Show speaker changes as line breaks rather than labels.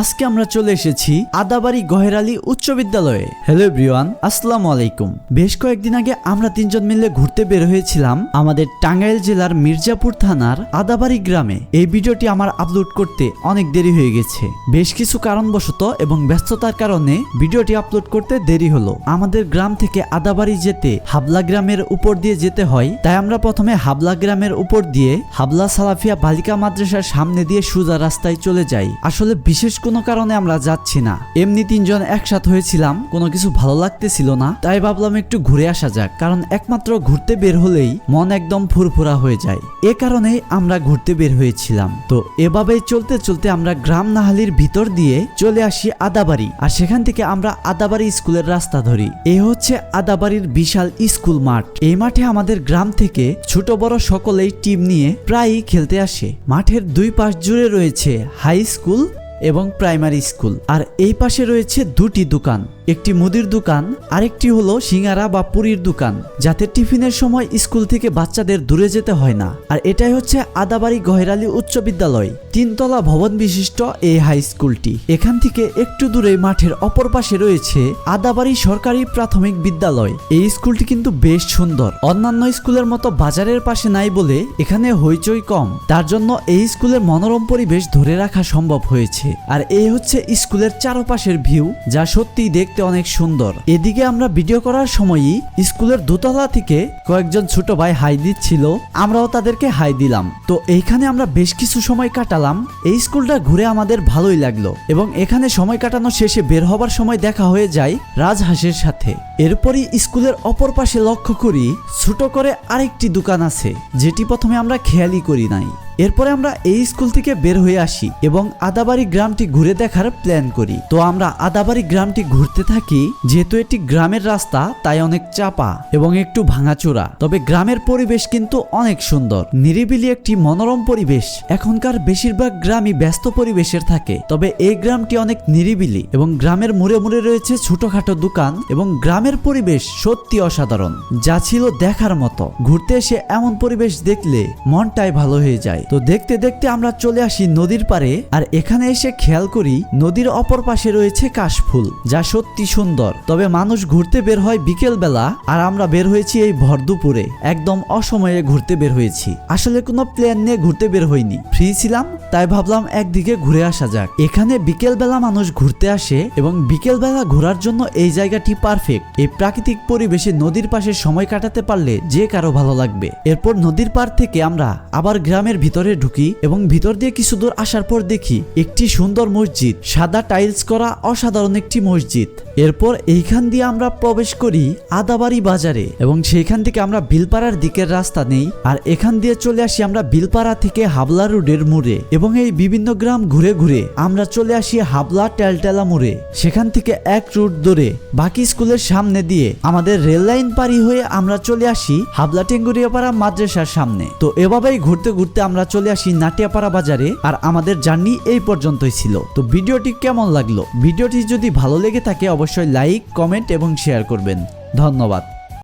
আজকে আমরা চলে এসেছি আদাবাড়ি গহেরালি উচ্চ বিদ্যালয়ে। হ্যালো এভরিওয়ান আসসালামু আলাইকুম। বেশ কয়েকদিন আগে আমরা তিনজন মিলে ঘুরতে বের হয়েছিলাম আমাদের টাঙ্গাইল জেলার মির্জাপুর থানার আদাবাড়ি গ্রামে। এই ভিডিওটি আমার আপলোড করতে অনেক দেরি হয়ে গেছে। বেশ কিছু কারণবশত এবং ব্যস্ততার কারণে ভিডিওটি আপলোড করতে দেরি হলো। আমাদের গ্রাম থেকে আদাবাড়ি যেতে হাবলা গ্রামের উপর দিয়ে যেতে হয়, তাই আমরা প্রথমে হাবলা গ্রামের উপর দিয়ে হাবলা সালাফিয়া বালিকা মাদ্রাসার সামনে দিয়ে সোজা রাস্তায় চলে যাই। আসলে বিশেষ কোনো কারণে আমরা যাচ্ছি না। এমনি তিনজন একসাথ হয়েছিলাম, কোনো কিছু ভালো লাগতেছিল না। তাই ভাবলাম একটু ঘুরে আসা যাক, কারণ একমাত্র ঘুরতে বের হলেই মন একদম ফুরফুরা হয়ে যায়। এ কারণেই আমরা ঘুরতে বের হয়েছিলাম। তো এভাবেই চলতে চলতে আমরা গ্রাম নাহালির ভিতর দিয়ে চলে আসি আদাবাড়ি, আর সেখান থেকে আমরা আদাবাড়ি স্কুলের রাস্তা ধরি। এ হচ্ছে আদাবাড়ির বিশাল স্কুল মাঠ। এই মাঠে আমাদের গ্রাম থেকে ছোট বড় সকলেই টিম নিয়ে প্রায়ই খেলতে আসে। মাঠের দুই পাশ জুড়ে রয়েছে হাই স্কুল এবং প্রাইমারি স্কুল। আর এই পাশে রয়েছে দুটি দোকান। একটি মুদির দোকান, আরেকটি হলো সিঙ্গারা বা পুরীর দোকান, যাতে টিফিনের সময় স্কুল থেকে বাচ্চাদের দূরে যেতে হয় না। আর এটাই হচ্ছে আদাবাড়ি গহেরালি উচ্চ বিদ্যালয়, তিনতলা ভবন বিশিষ্ট এই হাই স্কুলটি। এখান থেকে একটু দূরে মাঠের অপর পাশে রয়েছে আদাবাড়ি সরকারি প্রাথমিক বিদ্যালয়। এই স্কুলটি কিন্তু বেশ সুন্দর। অন্যান্য স্কুলের মতো বাজারের পাশে নাই বলে এখানে হইচই কম। তার জন্য এই স্কুলের মনোরম পরিবেশ ধরে রাখা সম্ভব হয়েছে। আর এই হচ্ছে স্কুলের চারপাশের ভিউ, যা সত্যিই দেখতে অনেক সুন্দর। এদিকে আমরা ভিডিও করার সময়ই স্কুলের দোতলা থেকে কয়েকজন ছোট ভাই হাই দিচ্ছিল, আমরাও তাদেরকে হাই দিলাম। তো এইখানে আমরা বেশ কিছু সময় কাটালাম। এই স্কুলটা ঘুরে আমাদের ভালোই লাগল এবং এখানে সময় কাটানো শেষে বের হবার সময় দেখা হয়ে যায় রাজহাঁসের সাথে। এরপরই স্কুলের অপর পাশে লক্ষ্য করি ছোট করে আরেকটি দোকান আছে, যেটি প্রথমে আমরা খেয়ালই করি নাই। এরপরে আমরা এই স্কুল থেকে বের হয়ে আসি এবং আদাবাড়ি গ্রামটি ঘুরে দেখার প্ল্যান করি। তো আমরা আদাবাড়ি গ্রামটি ঘুরতে থাকি, যেহেতু এটি গ্রামের রাস্তা, তাই অনেক চাপা এবং একটু ভাঙাচোরা। তবে গ্রামের পরিবেশ কিন্তু অনেক সুন্দর। নিরিবিলি একটি মনোরম পরিবেশ। এখনকার বেশিরভাগ গ্রামই ব্যস্ত পরিবেশের থাকে। তবে এই গ্রামটি অনেক নিরিবিলি এবং গ্রামের মুড়ে মুড়ে রয়েছে ছোটখাটো দোকান এবং গ্রামের পরিবেশ সত্যি অসাধারণ, যা ছিল দেখার মতো। ঘুরতে এসে এমন পরিবেশ দেখলে মনটাই ভালো হয়ে যায়। তো দেখতে দেখতে আমরা চলে আসি নদীর পারে আর এখানে এসে খেয়াল করি নদীর অপর পাশে রয়েছে কাশফুল, যা সত্যি সুন্দর। তবে মানুষ ঘুরতে বের হয় বিকেল বেলা আর আমরা বের হয়েছি এই ভর দুপুরে। একদম অসময়ে ঘুরতে বের হয়েছি। আসলে কোনো প্ল্যান নিয়ে ঘুরতে বের হইনি। ফ্রি ছিলাম তাই ভাবলাম একদিকে ঘুরে আসা যাক। এখানে বিকেল বেলা মানুষ ঘুরতে আসে এবং বিকেল বেলা ঘোরার জন্য এই জায়গাটি পারফেক্ট এই প্রাকৃতিক পরিবেশে নদীর পাশে সময় কাটাতে পারলে যে কারও ভালো লাগবে। এরপর নদীর পার থেকে আমরা আবার গ্রামের ভিতরে ঢুকি এবং ভিতর দিয়ে কিছু দূর আসার পর দেখি একটি সুন্দর মসজিদ। সাদা টাইলস করা অসাধারণ একটি মসজিদ। এরপর এইখান দিয়ে আমরা প্রবেশ করি আদাবাড়ি বাজারে এবং সেইখান থেকে আমরা বিলপাড়ার দিকের রাস্তা নেই। আর এখান দিয়ে চলে আসি আমরা বিলপাড়া থেকে হাবলা রোডের মোড়ে এবং এই বিভিন্ন গ্রাম ঘুরে ঘুরে আমরা চলে আসি হাবলা টেলটেলা মোড়ে। সেখান থেকে এক রুট ধরে বাকি স্কুলের সামনে দিয়ে আমাদের রেল লাইন পারি হয়ে আমরা চলে আসি হাবলা টেঙ্গুরিয়াপাড়া মাদ্রাসার সামনে। তো এভাবেই ঘুরতে ঘুরতে আমরা চলে আসি নাটিয়াপাড়া বাজারে আর আমাদের জার্নি এই পর্যন্তই ছিল। তো ভিডিওটি কেমন লাগল? ভিডিওটি যদি ভালো লেগে থাকে অবশ্যই লাইক, কমেন্ট এবং শেয়ার করবেন। ধন্যবাদ।